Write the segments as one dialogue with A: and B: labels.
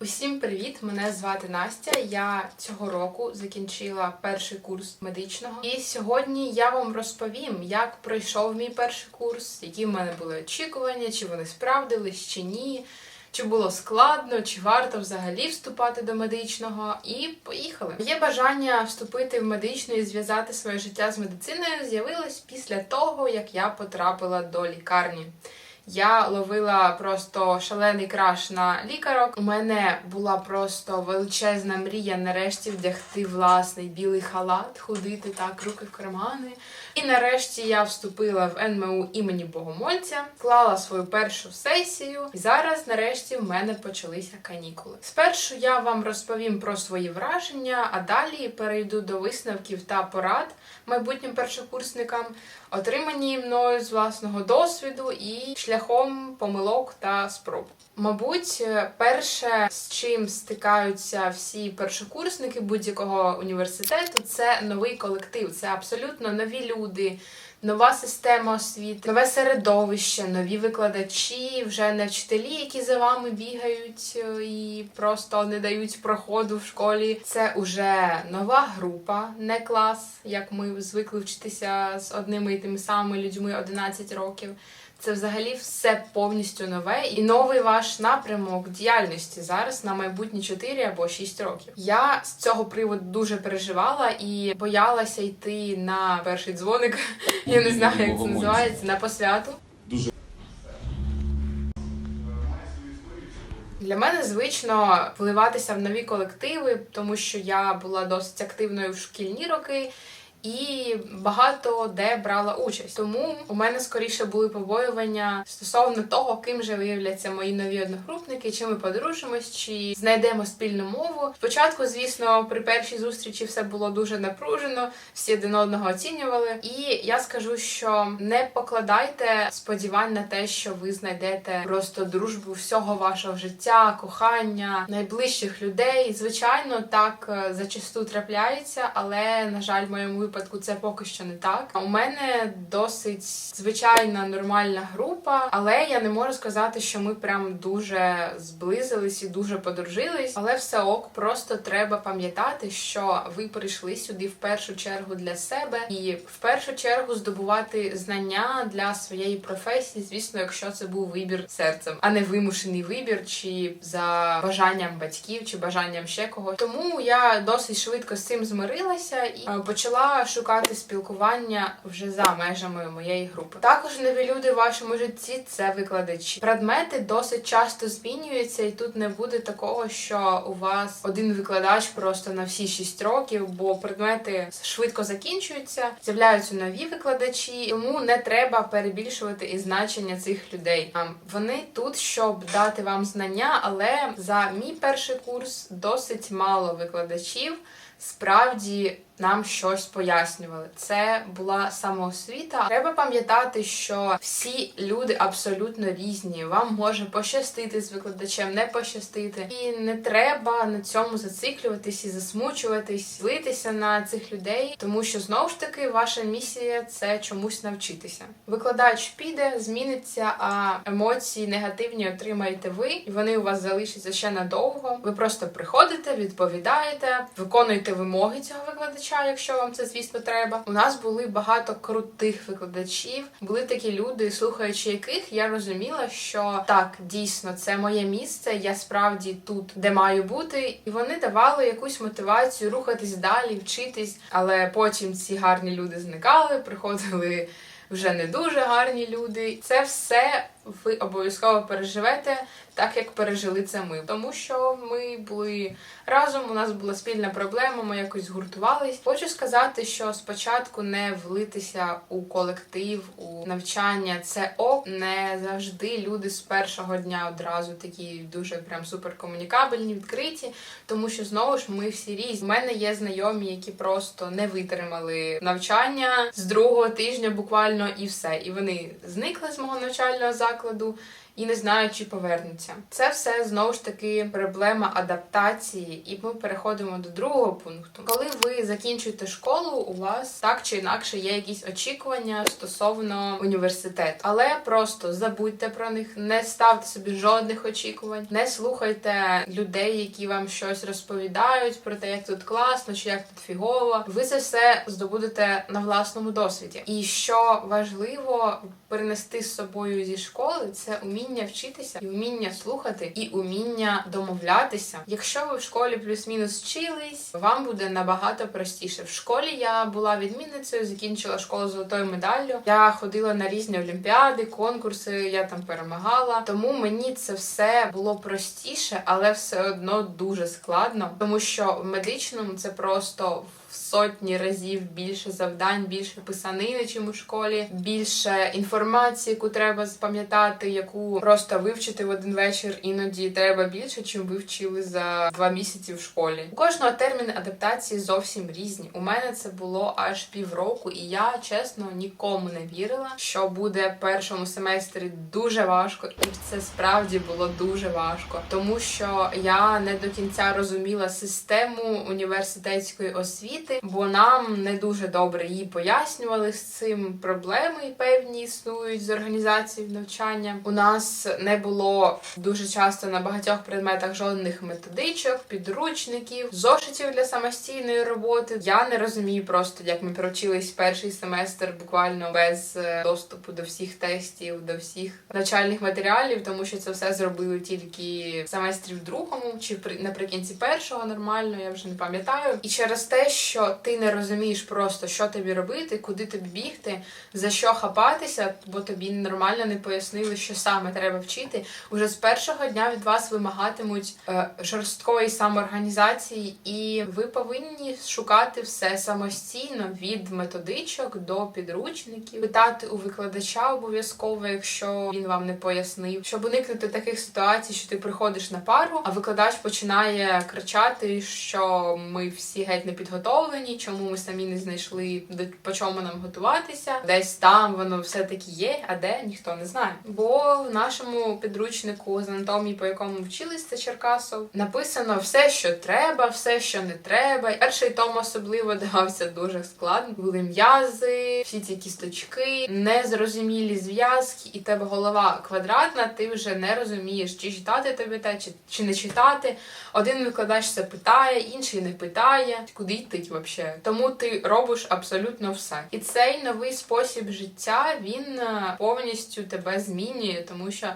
A: Усім привіт! Мене звати Настя. Я цього року закінчила перший курс медичного. І сьогодні я вам розповім, як пройшов мій перший курс, які в мене були очікування, чи вони справдились, чи ні. Чи було складно, чи варто взагалі вступати до медичного? І поїхали. Є бажання вступити в медичну і зв'язати своє життя з медициною з'явилось після того, як я потрапила до лікарні. Я ловила просто шалений краш на лікарок. У мене була просто величезна мрія нарешті вдягти власний білий халат, ходити так, руки в кармани. І нарешті я вступила в НМУ імені Богомольця, склала свою першу сесію, і зараз, нарешті, в мене почалися канікули. Спершу я вам розповім про свої враження, а далі перейду до висновків та порад майбутнім першокурсникам, отримані мною з власного досвіду і шляхом помилок та спроб. Мабуть, перше, з чим стикаються всі першокурсники будь-якого університету, це новий колектив. Це абсолютно нові люди, нова система освіти, нове середовище, нові викладачі, вже не вчителі, які за вами бігають е, і просто не дають проходу в школі. Це уже нова група, не клас, як ми звикли вчитися з одними і тими самими людьми 11 років. Це взагалі все повністю нове і новий ваш напрямок діяльності зараз на майбутні 4 або 6 років. Я з цього приводу дуже переживала і боялася йти на перший дзвоник. Я не знаю, як це називається, на посвяту.
B: Дуже
A: Для мене звично вливатися в нові колективи, тому що я була досить активною в шкільні роки. І багато де брала участь. Тому у мене скоріше були побоювання стосовно того, ким же виявляться мої нові одногрупники, чи ми подружимось, чи знайдемо спільну мову. Спочатку, звісно, при першій зустрічі все було дуже напружено, всі один одного оцінювали. І я скажу, що не покладайте сподівань на те, що ви знайдете просто дружбу всього вашого життя, кохання, найближчих людей. Звичайно, так е, зачасту трапляється, але на жаль, моєму випадку це поки що не так. У мене досить звичайна нормальна група, але я не можу сказати, що ми прям дуже зблизились і дуже подружились. Але все ок, просто треба пам'ятати, що ви прийшли сюди в першу чергу для себе і в першу чергу здобувати знання для своєї професії, звісно, якщо це був вибір серцем, а не вимушений вибір, чи за бажанням батьків, чи бажанням ще когось. Тому я досить швидко з цим змирилася і е, шукати спілкування вже за межами моєї групи. Також нові люди в вашому житті це викладачі. Предмети досить часто змінюються, і тут не буде такого, що у вас один викладач просто на всі 6 років, бо предмети швидко закінчуються, з'являються нові викладачі, тому не треба перебільшувати і значення цих людей. Вони тут, щоб дати вам знання, але за мій перший курс досить мало викладачів. Справді нам щось пояснювали. Це була самоосвіта. Треба пам'ятати, що всі люди абсолютно різні. Вам може пощастити з викладачем, не пощастити, і не треба на цьому зациклюватись і засмучуватись, злитися на цих людей, тому що знову ж таки ваша місія це чомусь навчитися. Викладач піде, зміниться, а емоції негативні отримаєте ви, і вони у вас залишаться ще надовго. Ви просто приходите, відповідаєте, виконуєте вимоги цього викладача, якщо вам це, звісно, треба. У нас були багато крутих викладачів. Були такі люди, слухаючи яких я розуміла, що так дійсно це моє місце. Я справді тут, де маю бути, і вони давали якусь мотивацію рухатись далі, вчитись. Але потім ці гарні люди зникали, приходили. Вже не дуже гарні люди. Це все ви обов'язково переживете, так як пережили це ми. Тому що ми були разом, у нас була спільна проблема, ми якось згуртувались. Хочу сказати, що спочатку не влитися у колектив, у навчання це ок. Не завжди люди з першого дня одразу такі дуже прям суперкомунікабельні, відкриті, тому що знову ж ми всі різні. У мене є знайомі, які просто не витримали навчання з другого тижня, буквально і все. І вони зникли з мого навчального закладу закладу і не знають, чи повернуться. Це все знову ж таки проблема адаптації, і ми переходимо до другого пункту. Коли ви закінчуєте школу, у вас так чи інакше є якісь очікування стосовно університету, але просто забудьте про них, не ставте собі жодних очікувань, не слухайте людей, які вам щось розповідають про те, як тут класно чи як тут фігово. Ви це все здобудете на власному досвіді. І що важливо перенести з собою зі школи, це уміння вчитися і уміння слухати, і уміння домовлятися. Якщо ви в школі плюс-мінус вчились, вам буде набагато простіше. В школі я була відмінницею, закінчила школу золотою медаллю. Я ходила на різні олімпіади, конкурси, я там перемагала. Тому мені це все було простіше, але все одно дуже складно, тому що в медичному це просто в сотні разів більше завдань, більше писанини, чим у школі, більше інформації, яку треба запам'ятати, яку просто вивчити в один вечір. Іноді треба більше, чим ви вчили за два місяці в школі. У кожного терміни адаптації зовсім різні. У мене це було аж півроку, і я чесно нікому не вірила, що буде в першому семестрі дуже важко, і це справді було дуже важко, тому що я не до кінця розуміла систему університетської освіти, бо нам не дуже добре її пояснювали з цим проблеми певні існують з організацією навчання. У нас не було дуже часто на багатьох предметах жодних методичок, підручників, зошитів для самостійної роботи. Я не розумію просто, як ми провчились перший семестр буквально без е, доступу до всіх тестів, до всіх навчальних матеріалів, тому що це все зробили тільки в семестрі в другому чи при наприкінці першого нормально, я вже не пам'ятаю. І через те, що ти не розумієш просто, що тобі робити, куди тобі бігти, за що хапатися, бо тобі нормально не пояснили, що саме треба вчити. Уже з першого дня від вас вимагатимуть е, жорсткої самоорганізації, і ви повинні шукати все самостійно від методичок до підручників, питати у викладача обов'язково, якщо він вам не пояснив, щоб уникнути таких ситуацій, що ти приходиш на пару, а викладач починає кричати, що ми всі геть не підготовлені, чому ми самі не знайшли по чому нам готуватися. Десь там воно все таки є, а де ніхто не знає. Бо в нашому підручнику з анатомії, по якому вчились це Черкасов, написано все, що треба, все, що не треба. Перший том особливо давався дуже складно. Були м'язи, всі ці кісточки, незрозумілі зв'язки, і тебе голова квадратна. Ти вже не розумієш, чи читати тобі те, чи, чи не читати. Один викладач це питає, інший не питає, куди йти взагалі. Тому ти робиш абсолютно все. І цей новий спосіб життя він е, повністю тебе змінює, тому що.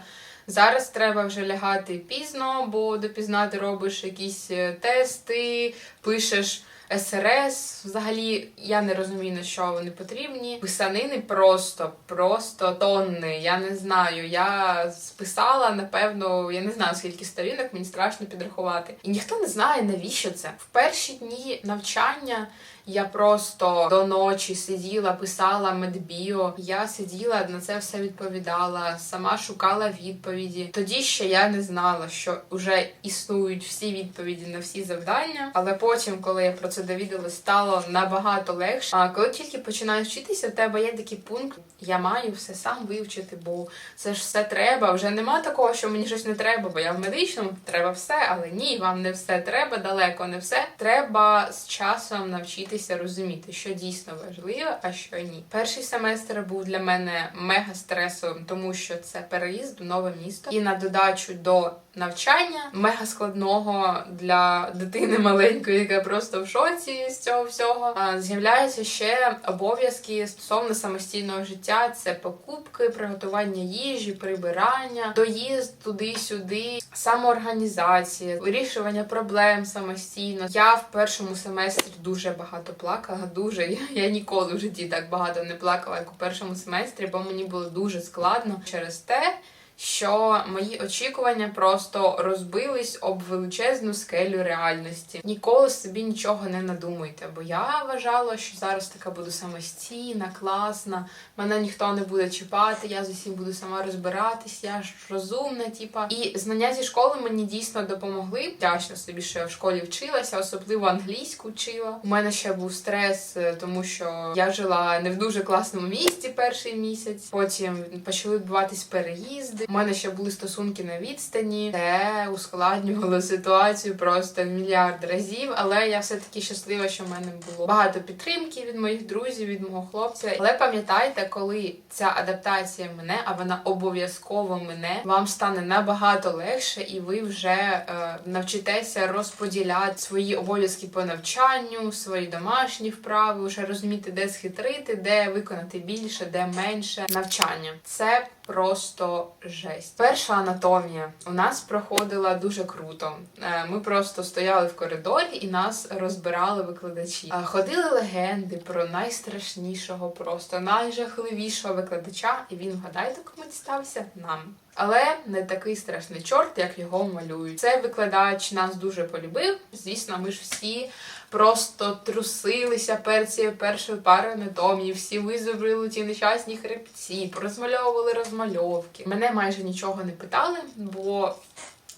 A: Зараз треба вже лягати пізно, бо допізна ти робиш якісь е, тести, пишеш СРС. Взагалі я не розумію на що вони потрібні. Писанини просто, просто тонни. Я не знаю. Я списала, напевно, я не знаю скільки сторінок, мені страшно підрахувати. І ніхто не знає, навіщо це. В перші дні навчання. Я просто до ночі сиділа, писала медбіо. Я сиділа на це все відповідала, сама шукала відповіді. Тоді ще я не знала, що вже існують всі відповіді на всі завдання. Але потім, коли я про це довідалась, стало набагато легше. А коли тільки починаєш вчитися, в тебе є такий пункт: я маю все сам вивчити, бо це ж все треба. Вже нема такого, що мені щось не треба, бо я в медичному треба все, але ні, вам не все треба, далеко не все. Треба з часом навчитися розуміти, що дійсно важливо, а що ні. Перший семестр був для мене мега стресовим, тому що це переїзд в нове місто, і на додачу до навчання мега складного для дитини маленької, яка просто в шоці з цього всього. З'являються ще обов'язки стосовно самостійного життя: це покупки, приготування їжі, прибирання, доїзд туди-сюди, самоорганізація, вирішування проблем самостійно. Я в першому семестрі дуже багато плакала. Дуже я, я ніколи в житті так багато не плакала, як у першому семестрі, бо мені було дуже складно через те що мої очікування просто розбились об величезну скелю реальності. Ніколи собі нічого не надумуйте, бо я вважала, що зараз така буду самостійна, класна, мене ніхто не буде чіпати, я з усім буду сама розбиратись, я ж розумна, типа. І знання зі школи мені дійсно допомогли. Вдячна собі, що я в школі вчилася, особливо англійську вчила. У мене ще був стрес, е, тому що я жила не в дуже класному місці перший місяць. Потім почали відбуватись переїзди люди. У мене ще були стосунки на відстані. Це ускладнювало ситуацію просто мільярд разів. Але я все таки щаслива, що в мене було багато підтримки від моїх друзів, від мого хлопця. Але пам'ятайте, коли ця адаптація мене, а вона обов'язково мене, вам стане набагато легше, і ви вже е, навчитеся розподіляти свої обов'язки по навчанню, свої домашні вправи, вже розуміти, де схитрити, де виконати більше, де менше навчання. Це просто жесть. Перша анатомія у нас проходила дуже круто. Е, Ми просто стояли в коридорі і нас розбирали викладачі. Е, Ходили легенди про найстрашнішого, просто найжахливішого викладача, і він, вгадайте, кому дістався нам. Але не такий страшний чорт, як його малюють. Цей викладач нас дуже полюбив. Звісно, ми ж всі просто трусилися перед цією першою парою анатомії, всі визубрили ті нещасні хребці, порозмальовували розмальовки. Мене майже нічого не питали, бо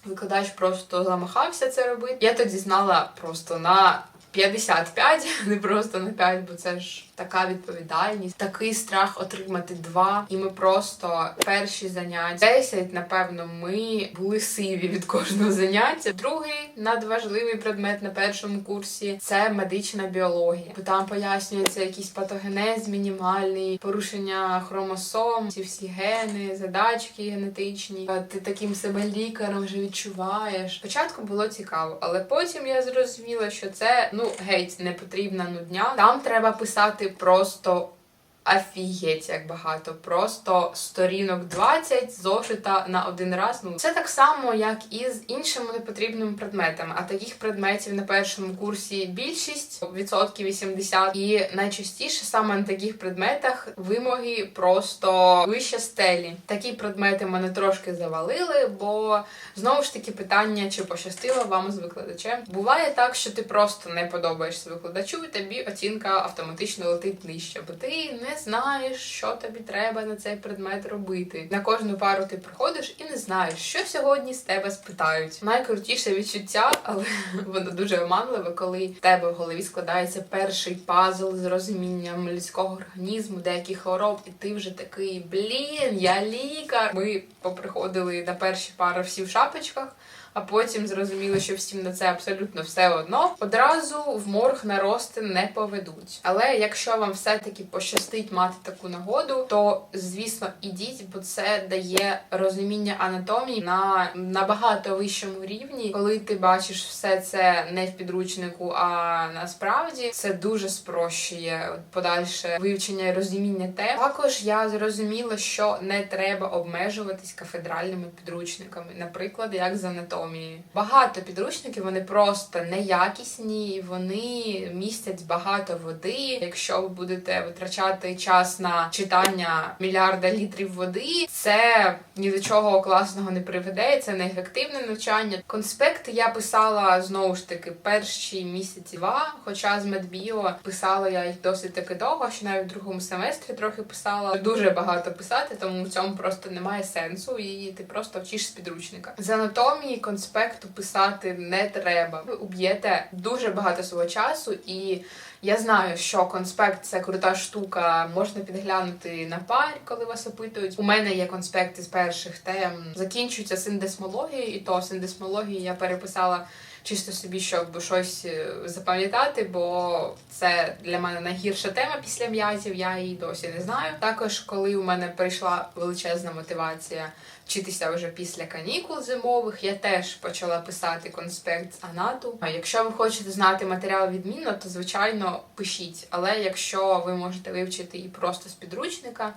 A: викладач просто замахався це робити. Я тоді знала просто на 55, не просто на 5, бо це ж така відповідальність, такий страх отримати два. І ми просто перші заняття 10, напевно, ми були сиві від кожного заняття. Другий надважливий предмет на першому курсі це медична біологія. Бо там пояснюється якийсь патогенез мінімальний, порушення хромосом, ці всі гени, задачки генетичні. Ти таким себе лікарем вже відчуваєш. Спочатку було цікаво, але потім я зрозуміла, що це ну геть не потрібна нудня. Там треба писати просто. Офігеть, як багато. Просто сторінок 20 зошита на один раз. Ну це так само, як і з іншими непотрібними предметами. А таких предметів на першому курсі більшість відсотків 80. І найчастіше саме на таких предметах вимоги просто вище стелі. Такі предмети мене трошки завалили, бо знову ж таки питання, чи пощастило вам з викладачем. Буває так, що ти просто не подобаєшся викладачу, і тобі оцінка автоматично летить нижче, бо ти не знаєш, що тобі треба на цей предмет робити. На кожну пару ти приходиш і не знаєш, що сьогодні з тебе спитають. Найкрутіше відчуття, але воно дуже оманливе, коли в тебе в голові складається перший пазл з розумінням людського організму, деяких хвороб, і ти вже такий блін, я лікар. Ми поприходили на перші пари всі в шапочках. А потім зрозуміло, що всім на це абсолютно все одно. Одразу в морг на рости не поведуть. Але якщо вам все-таки пощастить мати таку нагоду, то звісно ідіть, бо це дає розуміння анатомії на набагато вищому рівні, коли ти бачиш все це не в підручнику, а насправді це дуже спрощує подальше вивчення і розуміння тем. Також я зрозуміла, що не треба обмежуватись кафедральними підручниками, наприклад, як з анатомії. Багато підручників вони просто неякісні, вони містять багато води. Якщо ви будете витрачати час на читання мільярда літрів води, це ні до чого класного не приведе. Це неефективне навчання. Конспекти я писала знову ж таки перші місяці два. Хоча з медбіо писала я їх досить таки довго, що навіть в другому семестрі трохи писала. Дуже багато писати, тому в цьому просто немає сенсу, і ти просто вчиш з підручника. З анатомії конспекту писати не треба. Ви уб'єте дуже багато свого часу, і я знаю, що конспект це крута штука. Можна підглянути на парі, коли вас опитують. У мене є конспекти з перших тем. Закінчується синдесмологією, і то синдесмологію я переписала. Чисто собі, щоб щось е, запам'ятати, бо це для мене найгірша тема після м'язів, я її досі не знаю. Також, коли у мене прийшла величезна мотивація вчитися вже після канікул зимових, я теж почала писати конспект з анату. А якщо ви хочете знати матеріал відмінно, то звичайно пишіть. Але якщо ви можете вивчити і просто з підручника.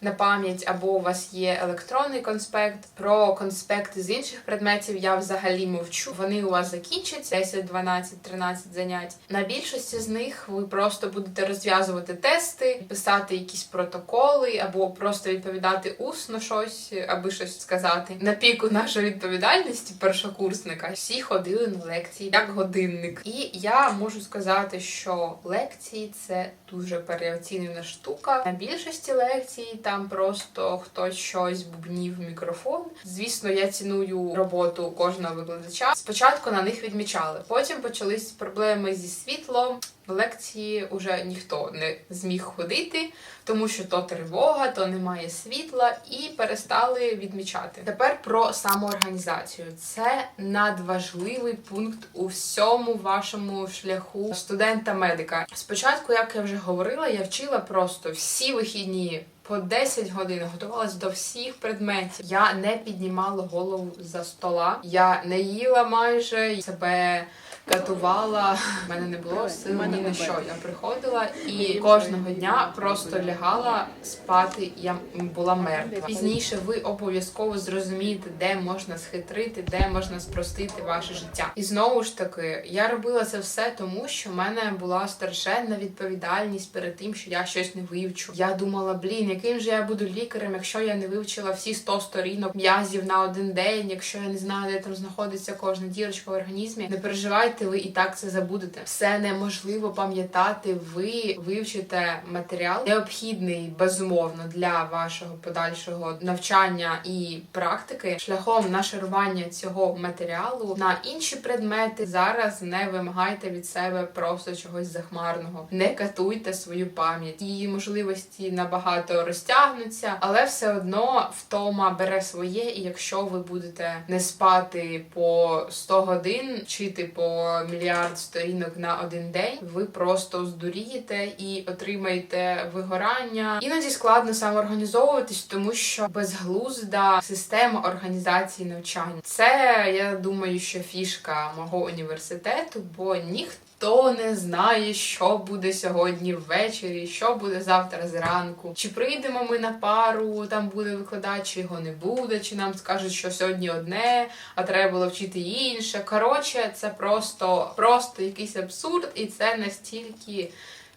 A: На пам'ять або у вас є електронний конспект. Про конспекти з інших предметів я взагалі мовчу. Вони у вас закінчаться 10, 12, 13 занять. На більшості з них ви просто будете розв'язувати тести, писати якісь протоколи, або просто відповідати усно щось, аби щось сказати. На піку нашої відповідальності першокурсника всі ходили на лекції як годинник. І я можу сказати, що лекції це дуже переоцінена штука. На більшості лекцій там просто хтось щось бубнів в мікрофон. Звісно, я ціную роботу кожного викладача. Спочатку на них відмічали, потім почались проблеми зі світлом. В лекції вже ніхто не зміг ходити, тому що то тривога, то немає світла, і перестали відмічати. Тепер про самоорганізацію. Це надважливий пункт у всьому вашому шляху студента-медика. Спочатку, як я вже говорила, я вчила просто всі вихідні. По 10 годин готувалась до всіх предметів. Я не піднімала голову за стола. Я не їла майже себе катувала. У мене не було сил ні на що. Я приходила і кожного дня просто лягала спати. Я була мертва. Пізніше ви обов'язково зрозумієте, де можна схитрити, де можна спростити ваше життя. І знову ж таки, я робила це все тому, що в мене була страшенна відповідальність перед тим, що я щось не вивчу. Я думала, блін, яким же я буду лікарем, якщо я не вивчила всі 100 сторінок м'язів на один день, якщо я не знаю, де там знаходиться кожна дірочка в організмі. Не переживайте, ви і так це забудете. Все неможливо пам'ятати. Ви вивчите матеріал необхідний безумовно для вашого подальшого навчання і практики шляхом нашарування цього матеріалу на інші предмети. Зараз не вимагайте від себе просто чогось захмарного. Не катуйте свою пам'ять. Її можливості набагато розтягнуться, але все одно втома бере своє, і якщо ви будете не спати по 100 годин, вчити по мільярд сторінок на один день, ви просто здурієте і отримаєте вигорання. Іноді складно самоорганізовуватись, тому що безглузда система організації навчання. Це я думаю, що фішка мого університету, бо ніхто. Хто не знає, що буде сьогодні ввечері, що буде завтра зранку. Чи прийдемо ми на пару, там буде викладач, чи його не буде, чи нам скажуть, що сьогодні одне, а треба було вчити інше. Коротше, це просто, просто якийсь абсурд, і це настільки.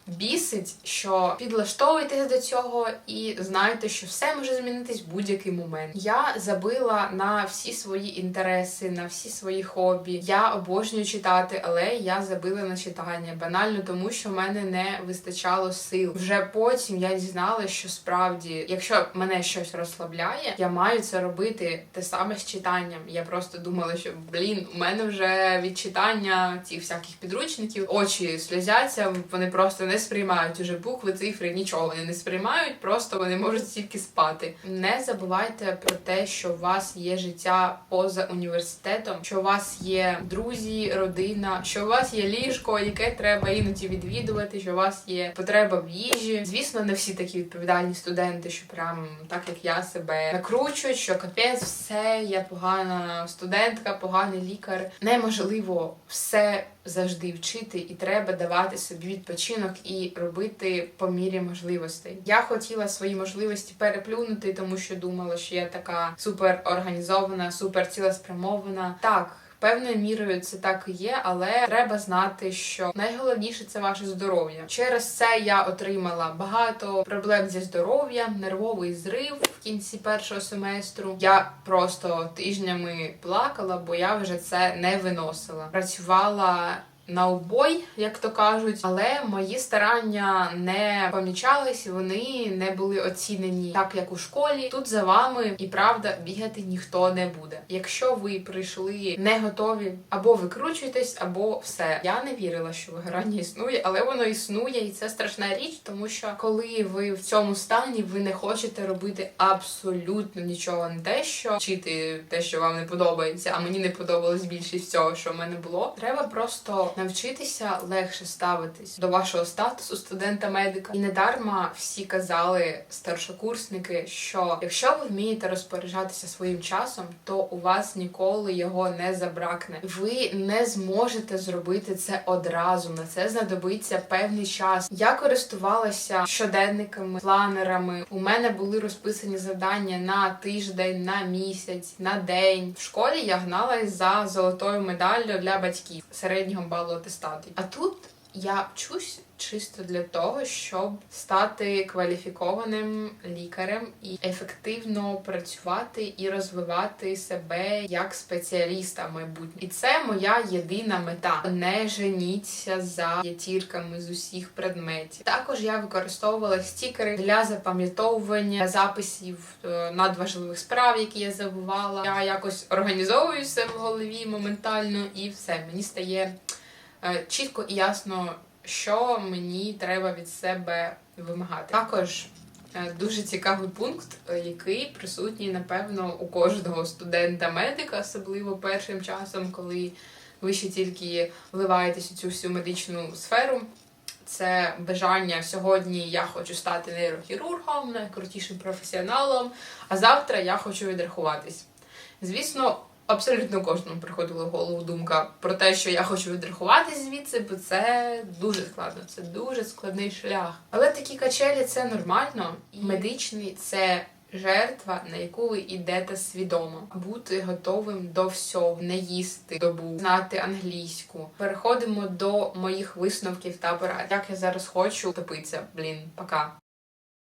A: Бісить, що підлаштовуйтесь до цього і знайте, що все може змінитись в будь-який момент. Я забила на всі свої інтереси, на всі свої хобі. Я обожнюю читати, але я забила на читання банально, тому що в мене не вистачало сил. Вже потім я дізналася, що справді, якщо мене щось розслабляє, я маю це робити те саме з читанням. Я просто думала, що блін, у мене вже від читання цих всяких підручників очі сльозяться, вони просто не сприймають уже букви, цифри, нічого вони не сприймають, просто вони можуть тільки спати. Не забувайте про те, що у вас є життя поза університетом, що у вас є друзі, родина, що у вас є ліжко, яке треба іноді відвідувати, що у вас є потреба в їжі. Звісно, не всі такі відповідальні студенти, що прям так як я себе накручують, що капець, все, я погана студентка, поганий лікар. Неможливо все завжди вчити, і треба давати собі відпочинок і робити по мірі можливостей. Я хотіла свої можливості переплюнути, тому що думала, що я така супер організована, супер цілеспрямована. Так. Певною мірою це так і є, але треба знати, що найголовніше це ваше здоров'я. Через це я отримала багато проблем зі здоров'ям, нервовий зрив в кінці першого семестру. Я просто тижнями плакала, бо я вже це не виносила. Працювала на обой, як то кажуть, але мої старання не помічались, вони не були оцінені так, як у школі. Тут за вами і правда бігати ніхто не буде. Якщо ви прийшли не готові, або викручуєтесь, або все. Я не вірила, що вигорання існує, але воно існує, і це страшна річ, тому що коли ви в цьому стані, ви не хочете робити абсолютно нічого, не те, що вчити те, що вам не подобається, а мені не подобалось більшість всього, що в мене було. Треба просто навчитися легше ставитись до вашого статусу студента-медика. І недарма всі казали старшокурсники, що якщо ви вмієте розпоряджатися своїм часом, то у вас ніколи його не забракне. Ви не зможете зробити це одразу. На це знадобиться певний час. Я користувалася щоденниками, планерами. У мене були розписані завдання на тиждень, на місяць, на день. В школі я гналась за золотою медаллю для батьків середнього балу атестату. А тут Я вчусь чисто для того, щоб стати кваліфікованим лікарем і ефективно працювати і розвивати себе як спеціаліста в майбутньому. І це моя єдина мета. Не женіться за п'ятірками з усіх предметів. Також я використовувала стікери для запам'ятовування записів е, надважливих справ, які я забувала. Я якось організовую все в голові моментально, і все мені стає чітко і ясно, що мені треба від себе вимагати. Також е, дуже цікавий пункт, е, який присутній, напевно, у кожного студента-медика, особливо першим часом, коли ви ще тільки вливаєтесь у цю всю медичну сферу. Це бажання сьогодні я хочу стати нейрохірургом, найкрутішим професіоналом, а завтра я хочу відрахуватись. Звісно, абсолютно кожному приходила в голову думка про те, що я хочу відрахуватись звідси, бо це дуже складно, це дуже складний шлях. Але такі качелі це нормально. І медичний це жертва, на яку ви йдете свідомо, бути готовим до всього, не їсти добу, знати англійську. Переходимо до моїх висновків та порад. Як я зараз хочу топитися, блін, пока.